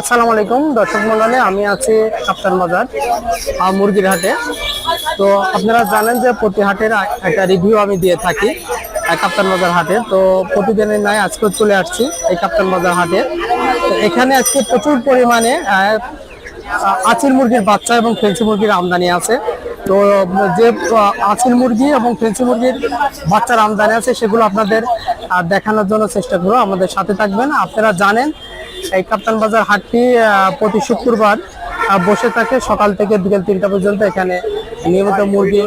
আসসালামু আলাইকুম দর্শক মন্ডলী আমি আছি কাপ্তান বাজার মুরগির হাটে। তো আপনারা জানেন যে প্রতি হাটের একটা রিভিউ আমি দিয়ে থাকি আহ, কাপ্তান বাজার হাটে। তো প্রতিদিনের নয় আজকেও চলে আসছি এই কাপ্তান বাজার হাটে। তো এখানে আজকে প্রচুর পরিমাণে আচিল মুরগির বাচ্চা এবং ফেন্সি মুরগির আমদানি আছে। তো যে আচিল মুরগি এবং ফেন্সি মুরগির বাচ্চার আমদানি আছে সেগুলো আপনাদের দেখানোর জন্য চেষ্টা করব। আমাদের সাথে থাকবেন। আপনারা জানেন এই কাপ্তান বাজার হাটটি প্রতি শুক্রবার বসে থাকে সকাল থেকে বিকেল তিনটা পর্যন্ত। এখানে নিয়মিত মুরগি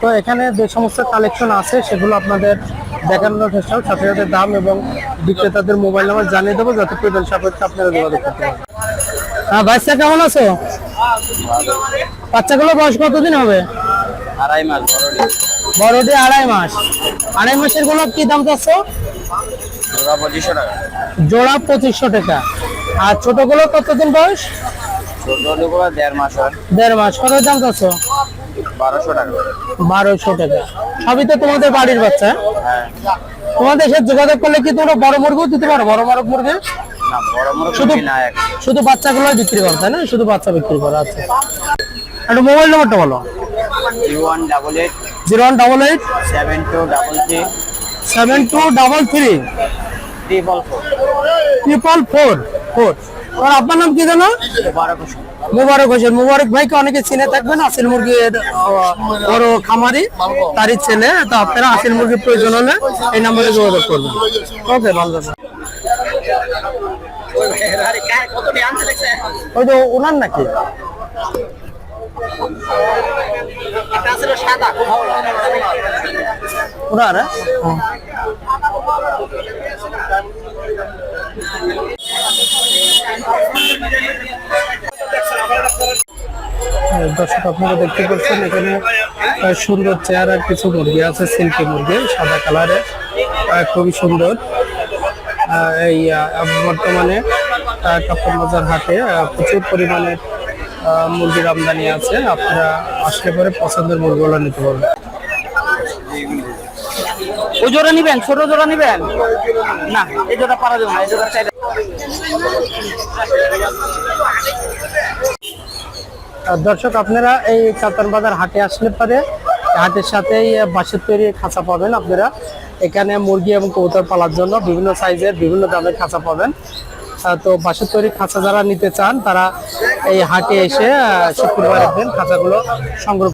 তো এখানে যে সমস্ত কালেকশন আছে, সেগুলো আপনাদের দেখানোর চেষ্টা সাথে সাথে দাম এবং বিক্রেতাদের মোবাইল নাম্বার জানিয়ে দেবো, যাতে প্রয়োজন সাপেক্ষে আপনারা যোগাযোগ করতে পারেন। হ্যাঁ বাচ্চা কেমন আছো? বাচ্চাগুলো বয়স কতদিন হবে? আড়াই মাস বড় বড়টি আড়াই মাস। আড়াই মাসেরগুলো কি দাম চাচ্ছ? জোড়া পঁচিশশো টাকা। জোড়া পঁচিশশো টাকা। আর ছোটগুলো কতদিন বয়স? ছোট দেড় মাস হয়। দেড় মাস। কত দাম চাচ্ছ? বারোশো টাকা। বারোশো টাকা। সবই তো তোমাদের বাড়ির বাচ্চা হ্যাঁ? তোমাদের সাথে যোগাযোগ করলে কি তোমরা বড় মুরগিও দিতে পারো? বড় বড় মুরগি শুধু শুধু বাচ্চাগুলো বিক্রি করো তাই না? শুধু বাচ্চা বিক্রি করো আচ্ছা। একটা মোবাইল নাম্বারটা বলো। One double eight zero one double eight seven two double three seven two double three triple four triple four four আর আপনার নাম কি জানো? বারো কুসুম মুবারক হোসেন। মুবারক ভাইকে অনেকে চিনে থাকবেন আসিল মুরগির বড় খামারি তারই ছেলে। তো আপনারা আসিল মুরগির প্রয়োজন হলে এই নম্বরে যোগাযোগ করবেন। ওকে ভালো থাকবেন। ওই তো ওনার নাকি? ওনার হ্যাঁ? দর্শক আপনারা দেখতে পাচ্ছেন এখানে সুন্দর চেহারার কিছু মুরগি আছে সিল্কি মুরগি সাদা কালারের খুবই সুন্দর আহ, এই বর্তমানে কাপ্তান বাজার হাটে আহ, প্রচুর পরিমাণে মুরগির আমদানি আছে আপনারা আসলে পরে পছন্দের মুরগিগুলো নিতে পারবেন। ওই জোড়া নিবেন ছোট জোড়া নিবেন? না এই জোড়া পারা যাবে না এই জোড়া দর্শক আপনারা এই কাতান বাজার হাটে আসলে পারে হাটের সাথেই বাঁশের তৈরি খাঁচা পাবেন আপনারা। এখানে মুরগি এবং কবুতর পালার জন্য বিভিন্ন সাইজের বিভিন্ন দামের খাঁচা পাবেন। তো বাঁশের তৈরি খাঁচা যারা নিতে চান, তারা এই হাটে এসে শুক্রবার শুক্রবারের দিন খাঁচাগুলো সংগ্রহ